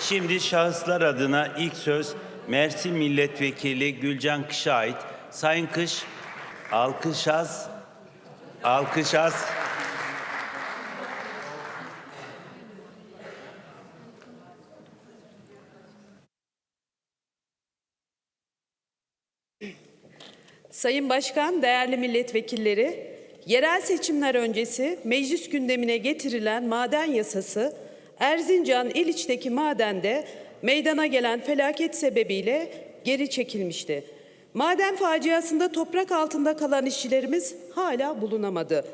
Şimdi şahıslar adına ilk söz Mersin Milletvekili Gülcan Kış'a ait. Sayın Kış, alkış az, alkış az. Sayın Başkan, değerli milletvekilleri, yerel seçimler öncesi meclis gündemine getirilen maden yasası Erzincan İliç'teki madende meydana gelen felaket sebebiyle geri çekilmişti. Maden faciasında toprak altında kalan işçilerimiz hala bulunamadı.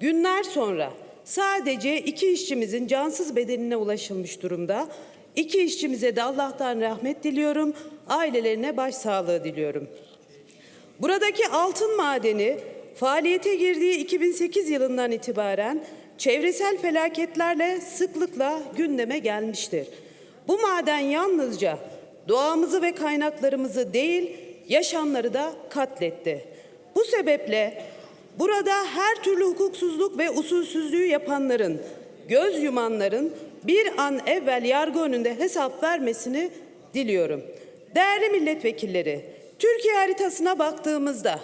Günler sonra sadece iki işçimizin cansız bedenine ulaşılmış durumda. İki işçimize de Allah'tan rahmet diliyorum, ailelerine başsağlığı diliyorum. Buradaki altın madeni faaliyete girdiği 2008 yılından itibaren çevresel felaketlerle sıklıkla gündeme gelmiştir. Bu maden yalnızca doğamızı ve kaynaklarımızı değil, yaşamları da katletti. Bu sebeple burada her türlü hukuksuzluk ve usulsüzlüğü yapanların, göz yumanların bir an evvel yargı önünde hesap vermesini diliyorum. Değerli milletvekilleri, Türkiye haritasına baktığımızda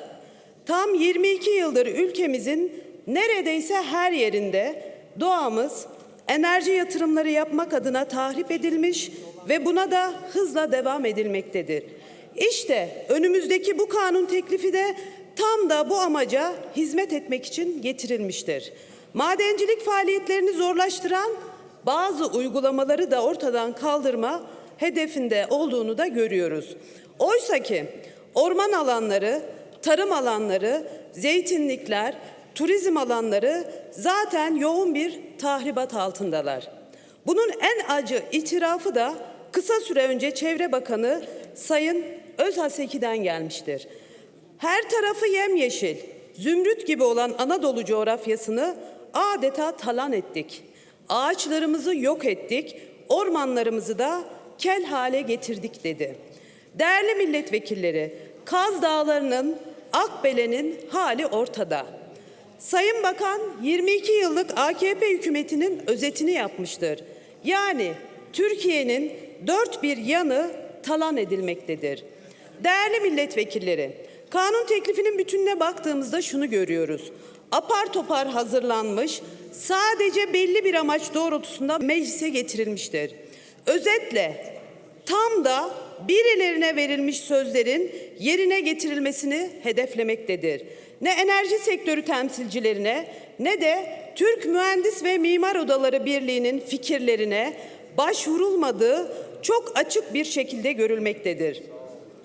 tam 22 yıldır ülkemizin neredeyse her yerinde doğamız enerji yatırımları yapmak adına tahrip edilmiş ve buna da hızla devam edilmektedir. İşte önümüzdeki bu kanun teklifi de tam da bu amaca hizmet etmek için getirilmiştir. Madencilik faaliyetlerini zorlaştıran bazı uygulamaları da ortadan kaldırma hedefinde olduğunu da görüyoruz. Oysa ki orman alanları, tarım alanları, zeytinlikler, turizm alanları zaten yoğun bir tahribat altındalar. Bunun en acı itirafı da kısa süre önce Çevre Bakanı Sayın Özhaseki'den gelmiştir. Her tarafı yemyeşil, zümrüt gibi olan Anadolu coğrafyasını adeta talan ettik. Ağaçlarımızı yok ettik, ormanlarımızı da kel hale getirdik dedi. Değerli milletvekilleri, Kaz Dağları'nın, Akbele'nin hali ortada. Sayın Bakan 22 yıllık AKP hükümetinin özetini yapmıştır. Yani Türkiye'nin dört bir yanı talan edilmektedir. Değerli milletvekilleri, kanun teklifinin bütününe baktığımızda şunu görüyoruz. Apar topar hazırlanmış, sadece belli bir amaç doğrultusunda meclise getirilmiştir. Özetle tam da birilerine verilmiş sözlerin yerine getirilmesini hedeflemektedir. Ne enerji sektörü temsilcilerine ne de Türk Mühendis ve Mimar Odaları Birliği'nin fikirlerine başvurulmadığı çok açık bir şekilde görülmektedir.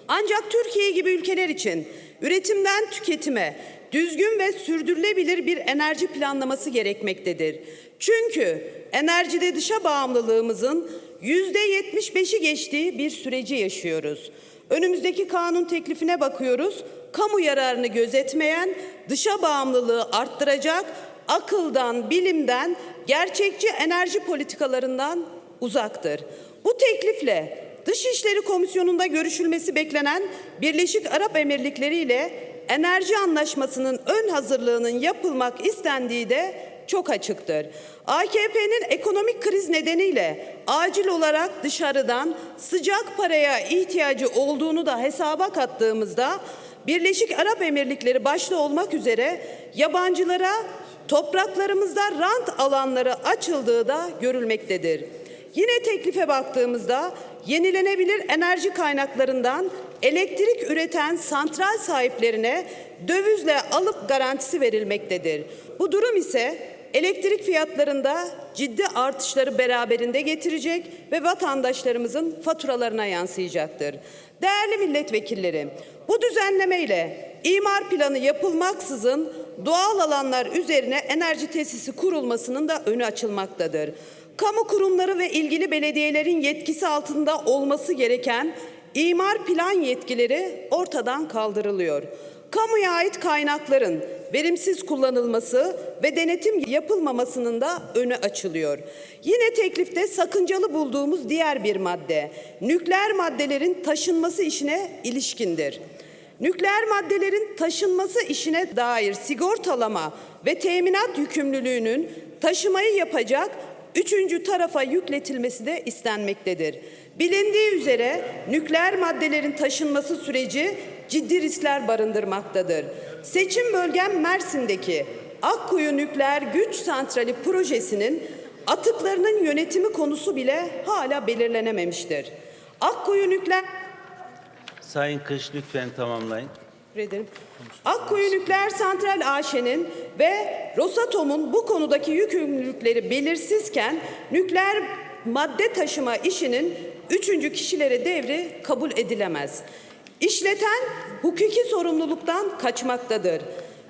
Ancak Türkiye gibi ülkeler için üretimden tüketime düzgün ve sürdürülebilir bir enerji planlaması gerekmektedir. Çünkü enerjide dışa bağımlılığımızın yüzde yetmiş beşi geçtiği bir süreci yaşıyoruz. Önümüzdeki kanun teklifine bakıyoruz. Kamu yararını gözetmeyen, dışa bağımlılığı arttıracak, akıldan, bilimden, gerçekçi enerji politikalarından uzaktır. Bu teklifle Dışişleri Komisyonu'nda görüşülmesi beklenen Birleşik Arap Emirlikleri ile enerji anlaşmasının ön hazırlığının yapılmak istendiği de çok açıktır. AKP'nin ekonomik kriz nedeniyle acil olarak dışarıdan sıcak paraya ihtiyacı olduğunu da hesaba kattığımızda Birleşik Arap Emirlikleri başta olmak üzere yabancılara topraklarımızda rant alanları açıldığı da görülmektedir. Yine teklife baktığımızda yenilenebilir enerji kaynaklarından elektrik üreten santral sahiplerine dövizle alıp garantisi verilmektedir. Bu durum ise elektrik fiyatlarında ciddi artışları beraberinde getirecek ve vatandaşlarımızın faturalarına yansıyacaktır. Değerli milletvekilleri, bu düzenlemeyle imar planı yapılmaksızın doğal alanlar üzerine enerji tesisi kurulmasının da önü açılmaktadır. Kamu kurumları ve ilgili belediyelerin yetkisi altında olması gereken imar plan yetkileri ortadan kaldırılıyor. Kamuya ait kaynakların verimsiz kullanılması ve denetim yapılmamasının da önü açılıyor. Yine teklifte sakıncalı bulduğumuz diğer bir madde nükleer maddelerin taşınması işine ilişkindir. Nükleer maddelerin taşınması işine dair sigortalama ve teminat yükümlülüğünün taşımayı yapacak üçüncü tarafa yükletilmesi de istenmektedir. Bilindiği üzere nükleer maddelerin taşınması süreci ciddi riskler barındırmaktadır. Seçim bölgem Mersin'deki Akkuyu Nükleer Güç Santrali projesinin atıklarının yönetimi konusu bile hala belirlenememiştir. Akkuyu Nükleer Sayın Kış lütfen tamamlayın. Teşekkür ederim. Akkuyu Nükleer Santral AŞ'nin ve Rosatom'un bu konudaki yükümlülükleri belirsizken nükleer madde taşıma işinin üçüncü kişilere devri kabul edilemez. İşleten hukuki sorumluluktan kaçmaktadır.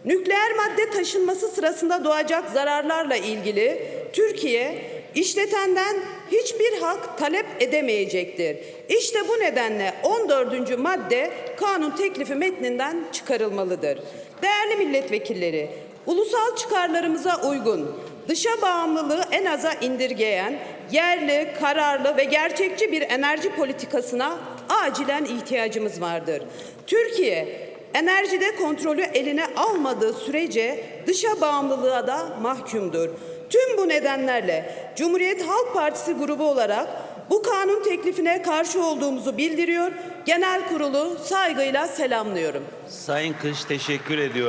Nükleer madde taşınması sırasında doğacak zararlarla ilgili Türkiye işletenden hiçbir hak talep edemeyecektir. İşte bu nedenle 14. madde kanun teklifi metninden çıkarılmalıdır. Değerli milletvekilleri, ulusal çıkarlarımıza uygun, dışa bağımlılığı en aza indirgeyen, yerli, kararlı ve gerçekçi bir enerji politikasına acilen ihtiyacımız vardır. Türkiye enerjide kontrolü eline almadığı sürece dışa bağımlılığa da mahkumdur. Tüm bu nedenlerle Cumhuriyet Halk Partisi grubu olarak bu kanun teklifine karşı olduğumuzu bildiriyor. Genel kurulu saygıyla selamlıyorum. Sayın Kış teşekkür ediyorum.